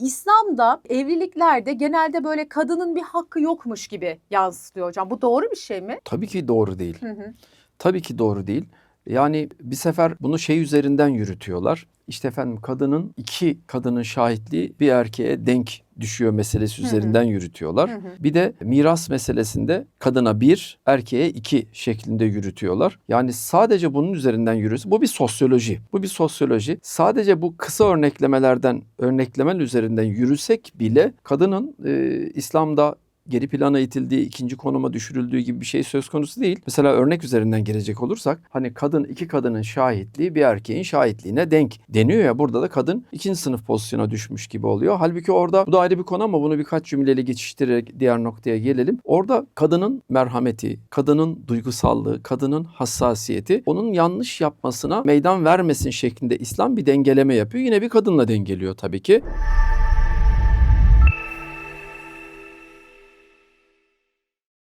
İslam'da evliliklerde genelde böyle kadının bir hakkı yokmuş gibi yansıtıyor hocam. Bu doğru bir şey mi? Tabii ki doğru değil. Hı hı. Tabii ki doğru değil. Yani bir sefer bunu şey üzerinden yürütüyorlar. İşte efendim kadının iki kadının şahitliği bir erkeğe denk düşüyor meselesi Hı hı. üzerinden yürütüyorlar. Hı hı. Bir de miras meselesinde kadına bir, erkeğe iki şeklinde yürütüyorlar. Yani sadece bunun üzerinden yürüyorsa bu bir sosyoloji. Bu bir sosyoloji. Sadece bu kısa örneklemelerden, örneklemen üzerinden yürüsek bile kadının e, İslam'da geri plana itildiği, ikinci konuma düşürüldüğü gibi bir şey söz konusu değil. Mesela örnek üzerinden gelecek olursak hani kadın iki kadının şahitliği bir erkeğin şahitliğine denk deniyor ya burada da kadın ikinci sınıf pozisyona düşmüş gibi oluyor. Halbuki orada bu da ayrı bir konu ama bunu birkaç cümleyle geçiştirerek diğer noktaya gelelim. Orada kadının merhameti, kadının duygusallığı, kadının hassasiyeti onun yanlış yapmasına meydan vermesin şeklinde İslam bir dengeleme yapıyor. Yine bir kadınla dengeliyor tabii ki.